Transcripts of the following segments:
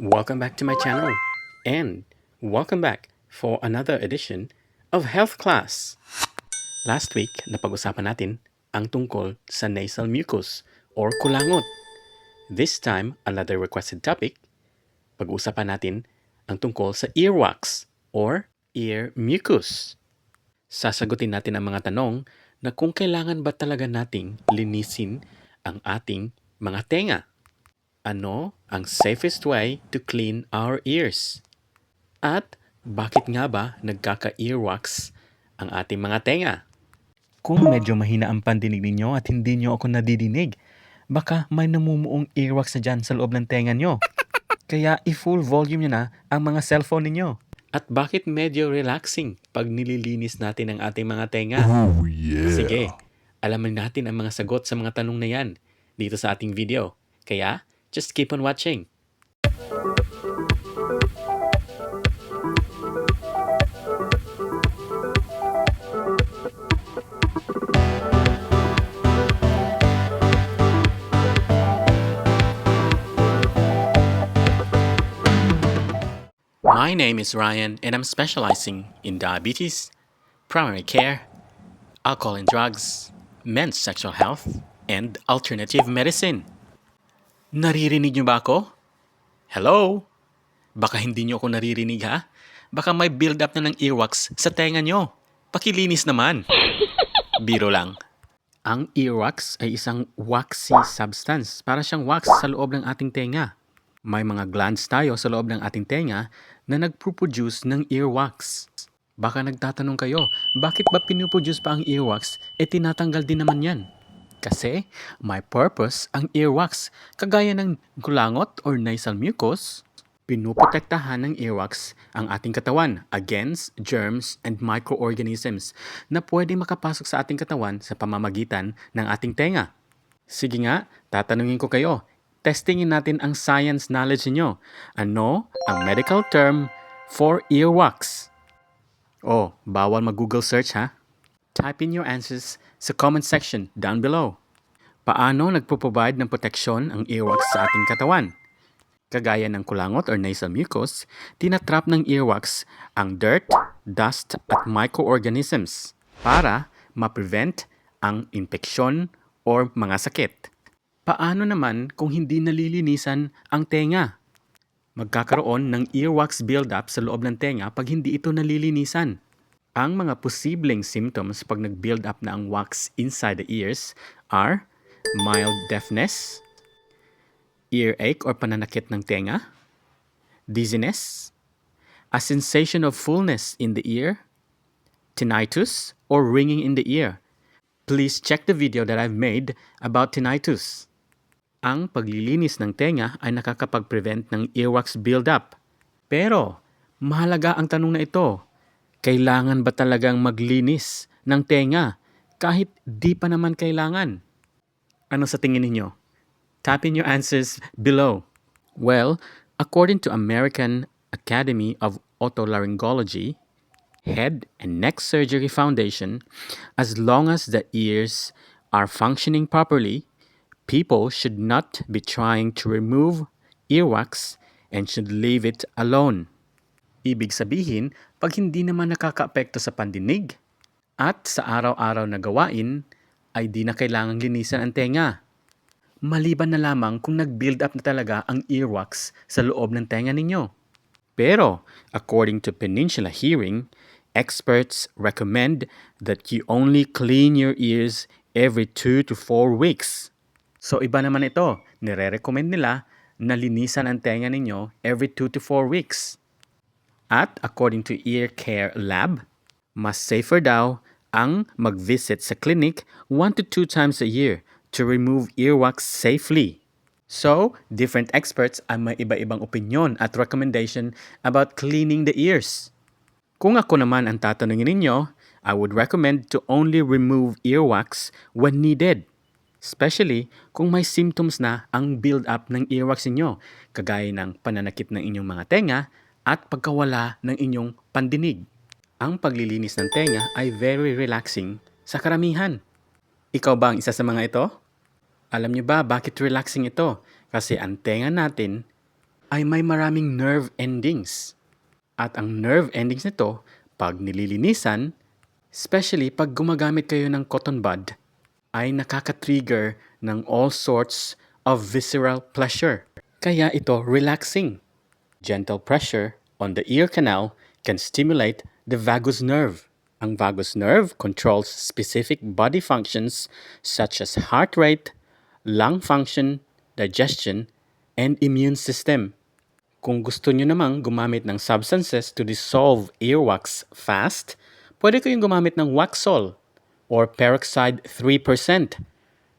Welcome back to my channel and welcome back for another edition of Health Class. Last week, napag-usapan natin ang tungkol sa nasal mucus or kulangot. This time, another requested topic, pag-uusapan natin ang tungkol sa earwax or ear mucus. Sasagutin natin ang mga tanong na kung kailangan ba talaga nating linisin ang ating mga tenga. Ano ang safest way to clean our ears? At bakit nga ba nagkaka-earwax ang ating mga tenga? Kung medyo mahina ang pandinig ninyo at hindi nyo ako nadidinig, baka may namumuong earwax na dyan sa loob ng tenga nyo. Kaya i-full volume nyo na ang mga cellphone ninyo. At bakit medyo relaxing pag nililinis natin ang ating mga tenga? Oh yeah. Sige, alamin natin ang mga sagot sa mga tanong na yan dito sa ating video. Kaya, just keep on watching. My name is Ryan and I'm specializing in diabetes, primary care, alcohol and drugs, men's sexual health, and alternative medicine. Naririnig niyo ba ako? Hello? Baka hindi niyo ako naririnig ha? Baka may build up na ng earwax sa tenga niyo. Pakilinis naman. Biro lang. Ang earwax ay isang waxy substance. Para siyang wax sa loob ng ating tenga. May mga glands tayo sa loob ng ating tenga na nagpo-produce ng earwax. Baka nagtatanong kayo, bakit ba pinuproduce pa ang earwax e tinatanggal din naman yan? Kasi may purpose ang earwax. Kagaya ng kulangot or nasal mucus, pinuprotektahan ng earwax ang ating katawan against germs and microorganisms na pwede makapasok sa ating katawan sa pamamagitan ng ating tenga. Sige nga, tatanungin ko kayo. Testingin natin ang science knowledge niyo. Ano ang medical term for earwax? Oh, bawal mag-Google search ha? Type in your answers sa comment section down below. Paano nagpo-provide ng proteksyon ang earwax sa ating katawan? Kagaya ng kulangot or nasal mucus, tinatrap ng earwax ang dirt, dust at microorganisms para ma-prevent ang infeksyon or mga sakit. Paano naman kung hindi nalilinisan ang tenga? Magkakaroon ng earwax buildup sa loob ng tenga pag hindi ito nalilinisan. Ang mga posibleng symptoms pag nag-build up na ang wax inside the ears are mild deafness, earache or pananakit ng tenga, dizziness, a sensation of fullness in the ear, tinnitus, or ringing in the ear. Please check the video that I've made about tinnitus. Ang paglilinis ng tenga ay nakakapag-prevent ng earwax buildup. Pero, mahalaga ang tanong na ito. Kailangan ba talagang maglinis ng tenga kahit di pa naman kailangan? Ano sa tingin ninyo? Type in your answers below. Well, according to American Academy of Otolaryngology, Head and Neck Surgery Foundation, as long as the ears are functioning properly, people should not be trying to remove earwax and should leave it alone. Ibig sabihin, pag hindi naman nakakaapekto sa pandinig at sa araw-araw na gawain, ay di na kailangang linisan ang tenga. Maliban na lamang kung nag-build up na talaga ang earwax sa loob ng tenga ninyo. Pero, according to Peninsula Hearing, experts recommend that you only clean your ears every 2 to 4 weeks. So iba naman ito, nire-recommend nila na linisan ang tenga ninyo every 2 to 4 weeks. At according to Ear Care Lab, mas safer daw ang mag-visit sa clinic 1 to 2 times a year to remove earwax safely. So, different experts ay may iba-ibang opinion at recommendation about cleaning the ears. Kung ako naman ang tatanungin ninyo, I would recommend to only remove earwax when needed. Especially kung may symptoms na ang build-up ng earwax ninyo, kagaya ng pananakit ng inyong mga tenga at pagkawala ng inyong pandinig. Ang paglilinis ng tenga ay very relaxing sa karamihan. Ikaw ba ang isa sa mga ito? Alam niyo ba bakit relaxing ito? Kasi ang tenga natin ay may maraming nerve endings. At ang nerve endings nito, pag nililinisan, especially pag gumagamit kayo ng cotton bud, ay nakaka-trigger ng all sorts of visceral pleasure. Kaya ito relaxing. Gentle pressure on the ear canal can stimulate the vagus nerve. Ang vagus nerve controls specific body functions such as heart rate, lung function, digestion, and immune system. Kung gusto nyo namang gumamit ng substances to dissolve earwax fast, pwede kayong gumamit ng Waxol or peroxide 3%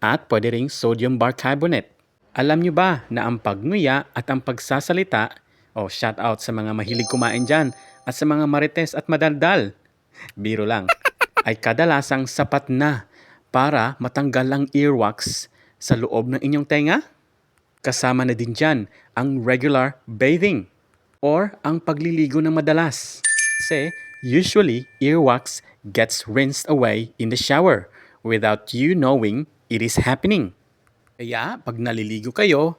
at pwede ring sodium bicarbonate. Alam nyo ba na ang pagnguya at ang pagsasalita, oh, shout out sa mga mahilig kumain dyan at sa mga marites at madaldal, biro lang, ay kadalasang sapat na para matanggal ang earwax sa loob ng inyong tenga? Kasama na din dyan ang regular bathing or ang pagliligo ng madalas. Kasi usually earwax gets rinsed away in the shower without you knowing it is happening. Kaya pag naliligo kayo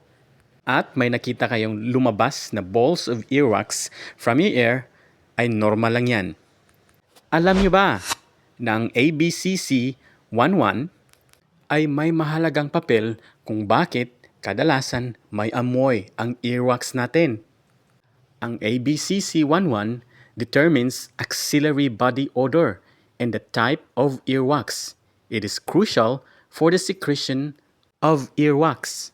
at may nakita kayong lumabas na balls of earwax from your ear, ay normal lang yan. Alam niyo ba na ang ABCC 11 ay may mahalagang papel kung bakit kadalasan may amoy ang earwax natin. Ang ABCC11 determines axillary body odor and the type of earwax. It is crucial for the secretion of earwax.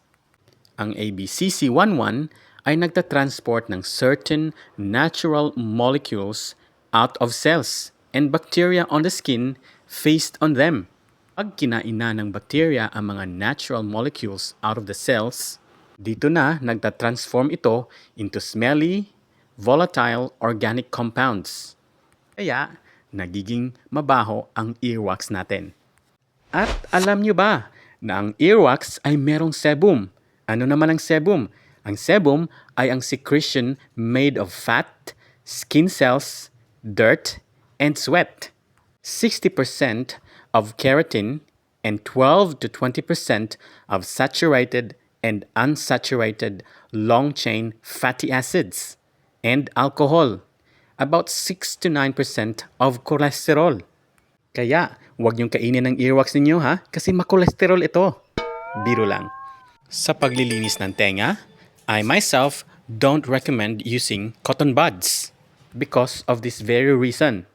Ang ABCC11 ay nagtatransport ng certain natural molecules out of cells and bacteria on the skin feast on them. Pag kinain na ng bacteria ang mga natural molecules out of the cells, dito na nagtatransform ito into smelly, volatile organic compounds. Kaya, nagiging mabaho ang earwax natin. At alam nyo ba na ang earwax ay merong sebum? Ano naman ang sebum? Ang sebum ay ang secretion made of fat, skin cells, dirt, and sweat. 60% of keratin and 12 to 20% of saturated and unsaturated long chain fatty acids and alcohol. About 6 to 9% of cholesterol. Kaya, huwag niyong kainin ng earwax ninyo ha, kasi makolesterol ito. Biro lang. Sa paglilinis ng tenga, I myself don't recommend using cotton buds because of this very reason.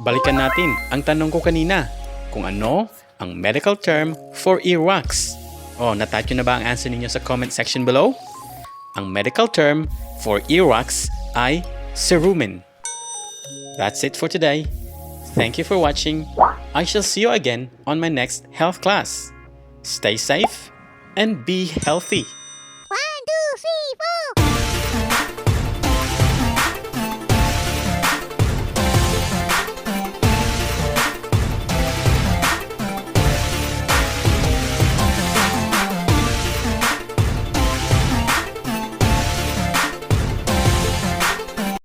Balikan natin ang tanong ko kanina kung ano ang medical term for earwax. Oh, natype nyo na ba ang answer ninyo sa comment section below? Ang medical term for earwax ay cerumen. That's it for today. Thank you for watching. I shall see you again on my next health class. Stay safe and be healthy.